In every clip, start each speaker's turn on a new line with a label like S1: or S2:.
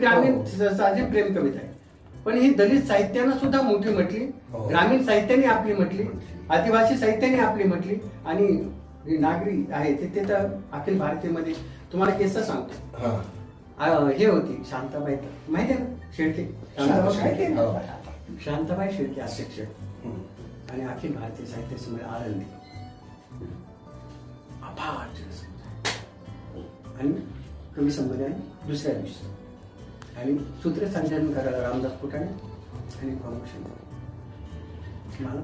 S1: ग्रामीण
S2: हो.
S1: साधी प्रेम कविता आहे पण ही दलित साहित्यानं सुद्धा मोठी म्हटली
S2: हो.
S1: ग्रामीण साहित्याने आपली म्हटली आदिवासी साहित्याने आपली म्हटली आणि ही नागरी आहे ते तर अखिल भारतीयमध्ये तुम्हाला केस सांगतो
S2: हा.
S1: हे होती शांताबाई तर माहिती आहे ना शेळके शांताबाई शेळके.
S2: हो.
S1: शांताबाई शेळके अध्यक्ष. आणि अखिल भारतीय साहित्य आळंदी अफाट जनसमुदाय. आणि कवी संमेलन दुसऱ्या दिवशी आणि सूत्रसंचालन करायला रामदास फुटाणे आणि प्रमोशन मला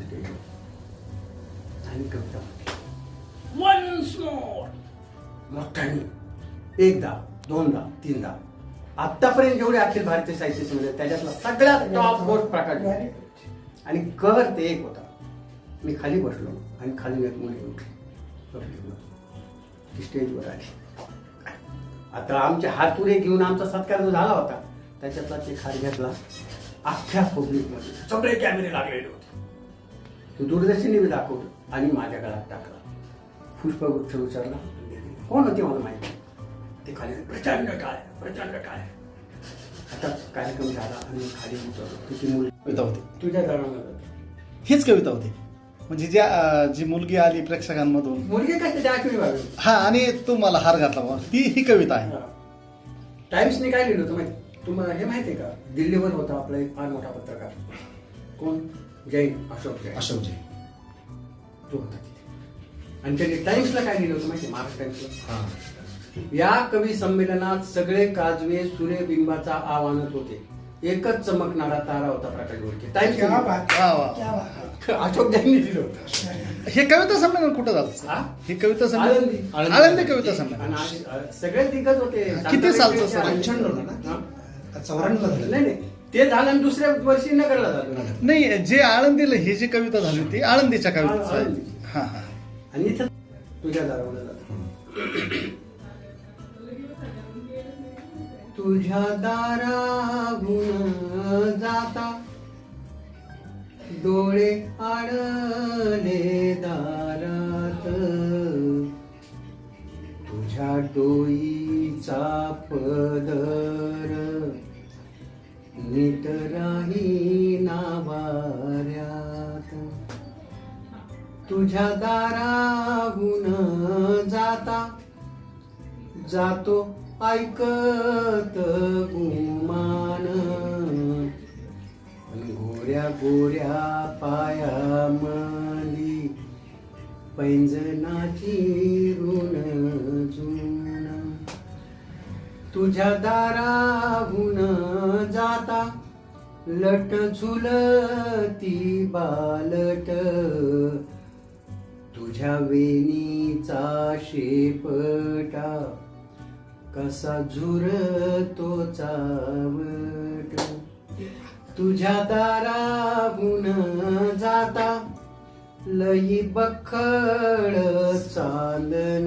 S1: स्टेजवर आणि कविता वन्स मोर मोठ्याने. एकदा दोनदा तीनदा. आतापर्यंत जेवढे अखिल भारतीय साहित्य संमेलन त्याच्यातला सगळ्यात टॉप गोष्ट प्रकाश आणि कहर ते एक होता. मी खाली बसलो आणि खाली एक मुली उठली. ती स्टेजवर आली. आता आमचे हातुरे घेऊन आमचा सत्कार जो झाला होता त्याच्यातला ते खाली घेतला अख्ख्या पब्लिकमध्ये सगळे कॅमेरे लागलेले होते. तो दूरदर्शनी बी दाखवतो आणि माझ्या गळ्यात टाकला. पुष्पगुच्छ उचलला दिली. कोण होते मला माहिती. ते खाली प्रचंड काय प्रचंड काय आता कार्यक्रम झाला आणि खाली उतरलो. तुझी मुल
S3: कविता होती.
S1: तुझ्या दारामध्ये
S3: हीच कविता होती. म्हणजे ज्या अं, जी मुलगी आली प्रेक्षकांमधून.
S1: मुलगी काय त्याच्या आठवी बारावी
S3: हा आणि तू मला हार घातला बा. ती ही कविता आहे.
S1: टाइम्सने काय लिहिलं होतं माहिती? तुम्हाला हे माहिती आहे का? दिल्लीवर होता आपला एक फार मोठा पत्रकार. कोण? जैन अशोक जैन.
S3: अशोकजी
S1: तो होता तिथे. आणि त्यांनी टाइम्सला काय लिहिलं होतं माहिती महाराष्ट्र टाइम्सला.
S3: हा.
S1: या कवी संमेलनात सगळे काजवे सूर्यबिंबाचा आव्हानत होते. एकच चमकणारा तारा होता प्रकाश गोडके. टाइम्स
S4: क्या बात
S3: वा वा
S4: क्या बात
S1: अशोक जैनने दिलं होतं.
S3: हे कविता संमेलन कुठं झालं
S1: हा?
S3: कविता संमेलन? आळंदी. कविता
S1: आणि
S3: संमेलन.
S1: आ- सगळे दिग्गज होते.
S3: किती सालचं सर?
S2: पंच्याण्णव ना?
S1: हा?
S2: चौऱ्याण्णव झालं.
S1: नाही नाही. ते झालं आणि दुसऱ्या वर्षी नगरला झालं.
S3: नाही जे आळंदीला ही जी कविता झाली होती आळंदीच्या कविता
S1: आळंदी.
S3: हा हा.
S1: आणि इथं तुझ्या दारावर जातो. तुझ्या दाराहून डोळे आडले दारात. तुझ्या डोईचा पदर नीट राही नावाऱ्यात तुझ्या दाराहून जाता जातो ऐकत गोऱ्या पाया पायामली पैंजनाची ऋण जुन तुझ्या दाराहून जाता लट झुलती बालट. तुझ्या वेणीचा शेपटा कसा झुरतो चावट. तुझ्या दाराहून जाता. लई बखळ चालन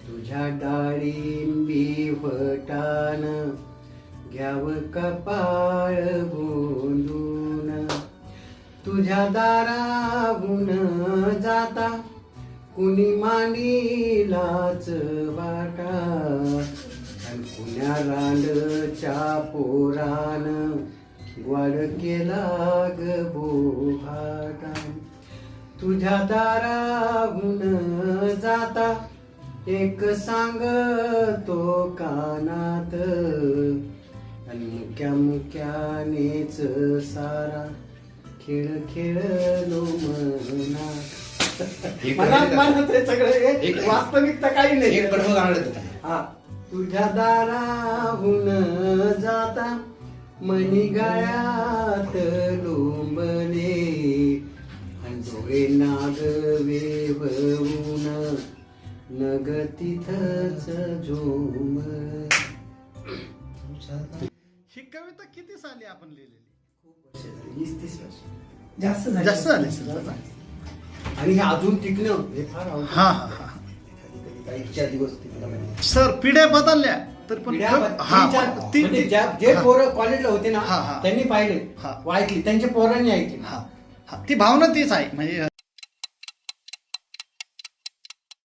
S1: तुझ्या डाळिंबी फटान घ्याव कपाळ गोंदून. तुझ्या दाराहून जाता. कुणी मांडीलाच कुण्या रांडच्या पोरान ग्वाड केला ग बोभाटा तुझ्या दाराहून जाता एक सांगतो कानात. आणि मुक्या मुक्यानेच सारा खेळ खेळलो मनात मनात मनात हे सगळं हे
S2: एक-
S1: वास्तविकता काही नाही. हा. तुझ्या दाराहून जाता मणी गाळ्यात लोंबले आणि डोळे नाग वेवून नग तिथंच झोम
S3: ही कविता किती साली आपण लिहिलेली?
S1: वीस तीस वर्ष.
S4: जास्त झाली.
S3: जास्त झाली सर
S1: आणि हे अजून टिकणं हे फार
S3: हा हा.
S1: काही चार दिवस म्हणजे.
S3: सर पिढ्या बदलल्या तर पण
S1: पिढ्या
S3: हा
S1: तीन चार-
S3: ती-
S1: म्हणजे ज्या- जे
S3: हा.
S1: पोरं कॉलेजला होते ना
S3: हा, हा.
S1: त्यांनी पाहिले
S3: हा.
S1: ऐकली त्यांच्या पोरांनी ऐकली
S3: हा हा ती भावना तीच आहे म्हणजे